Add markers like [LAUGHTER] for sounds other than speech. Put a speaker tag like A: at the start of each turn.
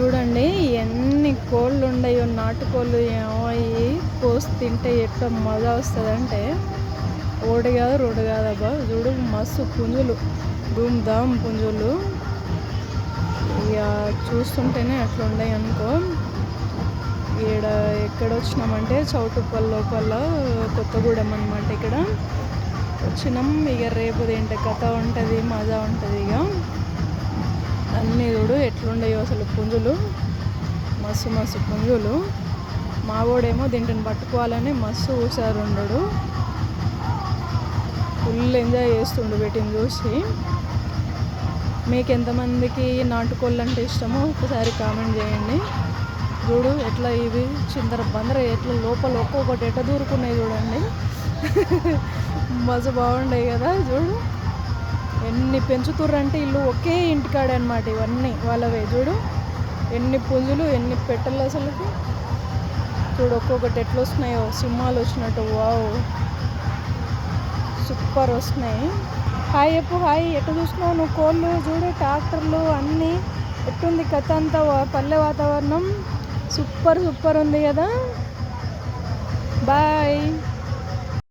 A: చూడండి ఎన్ని కోళ్ళు ఉన్నాయో నాటుకోళ్ళు ఏమో ఇవి కోసి తింటే ఎట్లా మజా వస్తుందంటే ఓడి కాదు రోడ్డు కాదబ్బా. చూడు మస్తు పుంజులు. ధూమ్ ధామ్ పుంజులు. ఇక చూస్తుంటేనే అట్లా ఉన్నాయి అనుకో. ఈడ ఎక్కడ వచ్చినామంటే చౌటుప్పల్ లోపల కొత్తగూడెం అనమాట ఇక్కడ. వచ్చినాం ఇక రేపు ఏంటి కథ ఉంటుంది మజా ఉంటుంది ఇక ఎట్లుండయో అసలు పుంజులు? మస్తు మస్తు పుంజులు. మావోడేమో దీంట్ని పట్టుకోవాలని మస్తు హుషారు ఉండడు ఫుల్ ఎంజాయ్ చేస్తుండు వీటిని చూసి. మీకు ఎంతమందికి నాటుకోళ్ళు అంటే ఇష్టమో ఒకసారి కామెంట్ చేయండి. చూడు ఎట్లా ఇవి చిందర బందర ఎట్లా లోపల ఒక్కొక్కటి ఎట్ట దూరుకున్నాయి చూడండి. [LAUGHS] మజ బాగుండే కదా చూడు. ఎన్ని పెంచుతుర్రంటే ఇల్లు ఒకే ఇంటికాడే అనమాట ఇవన్నీ వాళ్ళవే. చూడు ఎన్ని పుంజులు ఎన్ని పెట్టలు అసలుకి. చూడు ఒక్కొక్కటి ఎట్లా వస్తున్నాయో సింహాలు వచ్చినట్టు. వావ్. సూపర్ వస్తున్నాయి. హాయ్ ఎప్పు హాయ్. ఎట్లా చూసినావు నువ్వు? కోళ్ళు చూడు ట్రాక్టర్లు అన్నీ. ఎట్టుంది కథ అంతా? పల్లె వాతావరణం. సూపర్ సూపర్ ఉంది కదా. బాయ్.